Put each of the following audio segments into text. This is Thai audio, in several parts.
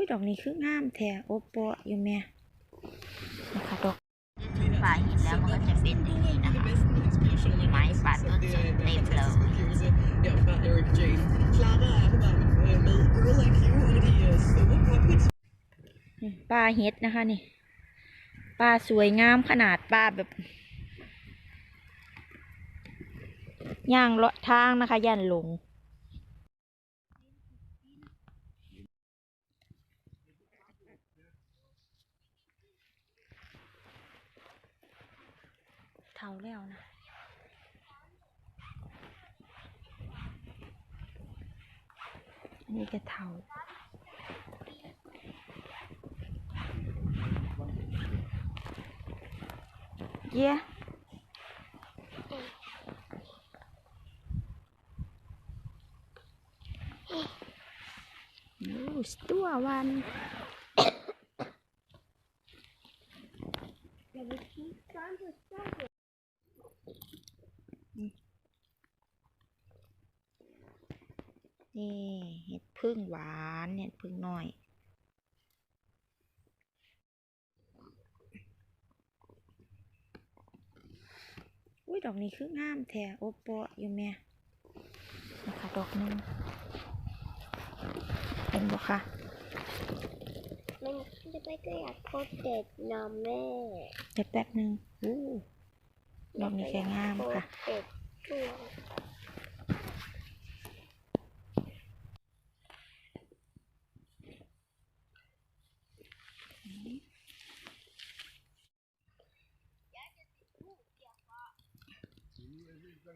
อุ้ยดอกนี้คืองามแท้โอปะอยู่แม่นะคะดอกฝ่ายหินแล้วมันก็จะเป็นอย่างนี้นะคะไม้ป่าต้นสนเต็มเลย Ja, fan Eric Jane. Clara är bara med Girl Like You under the years. So what happened อืมปลาเฮ็ดนะคะนี่ปลาสวยงามขนาดปลาแบบย่างเลาะทางนะคะย่านหลง เทาแล้วนะอันนี้ก็เท่า Yeah. โอ้สตัววันนี่เห็ดพึ่งหวานเห็ดพึ่งน้อย อุ้ยดอกนี้คืองามแท้โอปะอยู่แม่นะคะดอกหนึงเห็นบ่คะมันจะไปก็อยากโคตรเด็ดนอแม่เดี๋ยวแป๊บหนึงอู้ดอกนี้แค่งามค่ะ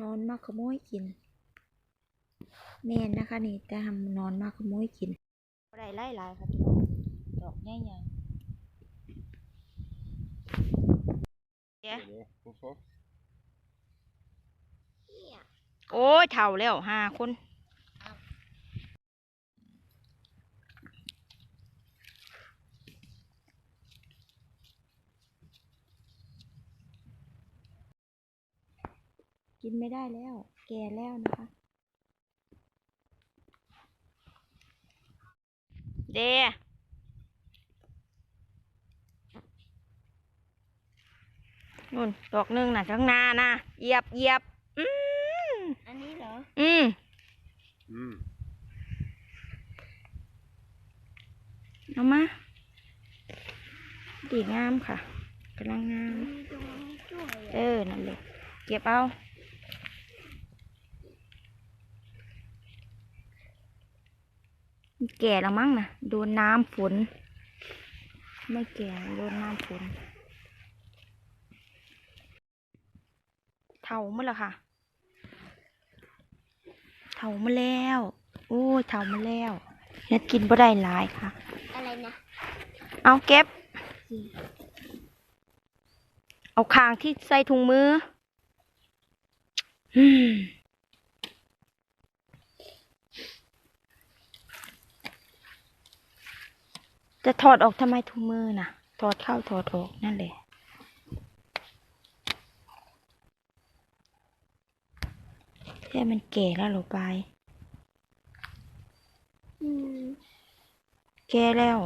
นอนมาขโมยกิน แม่นนะคะนี่แต่ทำนอนมาขโมยกินอะไรไล่ลายค่ะพี่น้องดอกใหญ่ๆเดี๋ยว Hvorfor? โอ้ยเท่าแล้วห้าคน กินไม่ได้แล้ว แก่แล้วนะคะ เดนู่นดอกหนึงน่ะทั้างหนานะเหยียบเหยียบอืมอันนี้เหรอ อืม Mm. เอามาดีงามค่ะกำลังงามมีตรงนี้ด้วยเออ นั่นเลยเก็บเอา แก่แล้วมั้งนะโดนน้ำฝน ไม่แก่โดนน้ำฝน เท่ามาแล้วค่ะ เท่ามาแล้ว โอ้ยเท่ามาแล้วเฮ็ดกินบ่ได้หลายค่ะ อะไรนะ เอาเก็บ เอาคางที่ใส่ถุงมืออืม จะถอดออกทำไมถุงมือน่ะ ถอดเข้าถอดออกนั่นแหละแค่มันแก่แล้วเหรอไปอืมแก่แล้ว